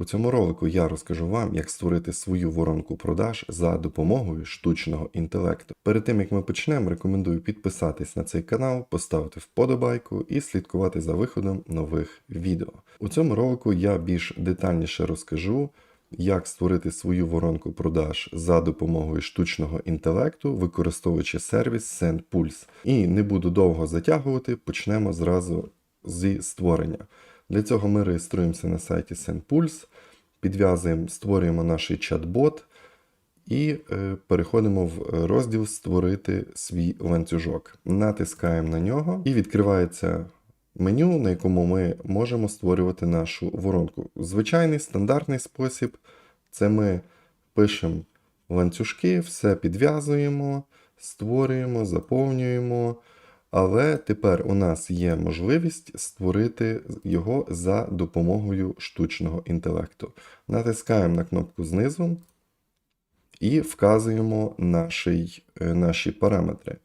У цьому ролику я розкажу вам, як створити свою воронку продаж за допомогою штучного інтелекту. Перед тим як ми почнемо, рекомендую підписатись на цей канал, поставити вподобайку і слідкувати за виходом нових відео. У цьому ролику я більш детальніше розкажу, як створити свою воронку продаж за допомогою штучного інтелекту, використовуючи сервіс SendPulse. І не буду довго затягувати, почнемо зразу зі створення. Для цього ми реєструємося на сайті SendPulse, підв'язуємо, створюємо наш чат-бот і е, переходимо в розділ Створити свій ланцюжок. Натискаємо на нього і відкривається меню, на якому ми можемо створювати нашу воронку. Звичайний стандартний спосіб це ми пишемо ланцюжки, все підв'язуємо, створюємо, заповнюємо. Але тепер у нас є можливість створити його за допомогою штучного інтелекту. Натискаємо на кнопку знизу і вказуємо наші, наші параметри.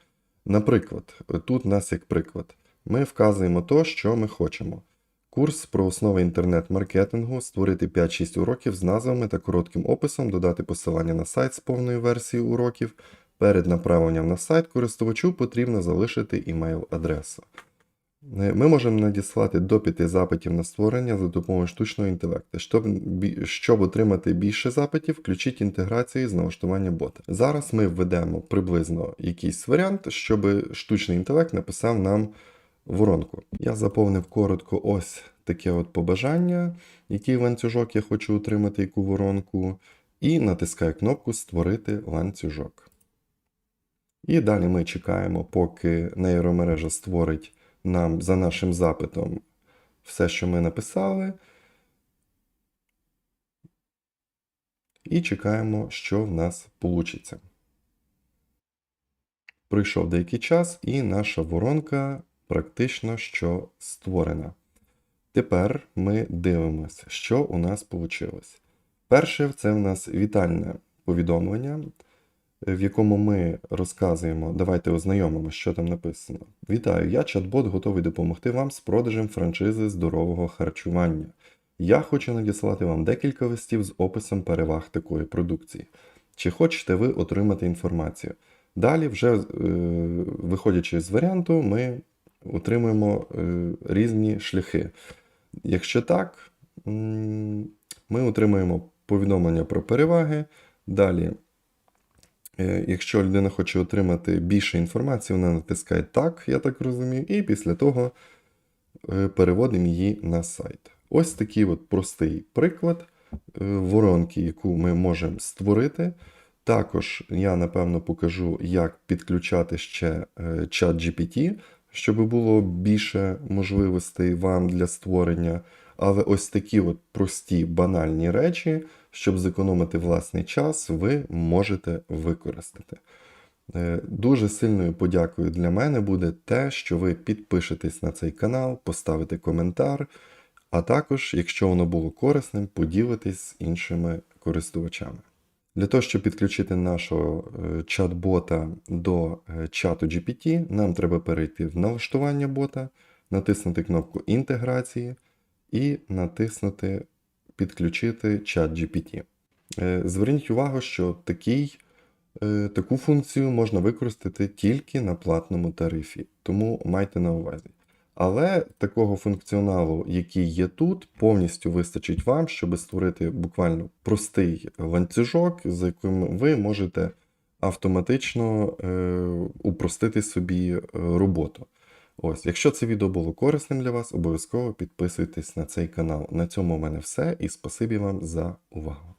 Наприклад, тут у нас як приклад, ми вказуємо то, що ми хочемо. Курс про основи інтернет-маркетингу, створити 5-6 уроків з назвами та коротким описом, додати посилання на сайт з повною версією уроків. Перед направленням на сайт користувачу потрібно залишити імейл-адресу. Ми можемо надіслати до 5 запитів на створення за допомогою штучного інтелекту. Щоб, щоб отримати більше запитів, включіть інтеграцію з налаштування бота. Зараз ми введемо приблизно якийсь варіант, щоб штучний інтелект написав нам воронку. Я заповнив коротко ось таке от побажання, який ланцюжок я хочу отримати, яку воронку, і натискаю кнопку Створити ланцюжок. І далі ми чекаємо, поки нейромережа створить нам за нашим запитом все, що ми написали. І чекаємо, що в нас вийде. Пройшов деякий час, і наша воронка практично що створена. Тепер ми дивимося, що у нас вийшло. Перше, це в нас вітальне повідомлення в якому ми розказуємо, давайте ознайомимо, що там написано. Вітаю, я чат-бот готовий допомогти вам з продажем франшизи здорового харчування. Я хочу надіслати вам декілька листів з описом переваг такої продукції. Чи хочете ви отримати інформацію? Далі, вже е, виходячи з варіанту, ми отримуємо е, різні шляхи. Якщо так, ми отримуємо повідомлення про переваги. Далі Якщо людина хоче отримати більше інформації, вона натискає так, я так розумію, і після того е, переводимо її на сайт. Ось такий от простий приклад е, воронки, яку ми можемо створити. Також я, напевно, покажу, як підключати ще чат GPT, щоб було більше можливостей вам для створення. Але ось такі от прості банальні речі, щоб зекономити власний час, ви можете використати. Е, дуже сильною подякою для мене буде те, що ви підпишетесь на цей канал, поставите коментар, а також, якщо воно було корисним, поділитесь з іншими користувачами. Для того, щоб підключити нашого е, чат-бота до е, чату GPT, нам треба перейти в налаштування бота, натиснути кнопку інтеграції і натиснути Підключити чат GPT. Е, зверніть увагу, що такий, таку функцію можна використати тільки на платному тарифі, тому майте на увазі. Але такого функціоналу, який є тут, повністю вистачить вам, щоб створити буквально простий ланцюжок, за яким ви можете автоматично е, упростити собі роботу. Ось, якщо це відео було корисним для вас, обов'язково підписуйтесь на цей канал. На цьому в мене все і спасибі вам за увагу.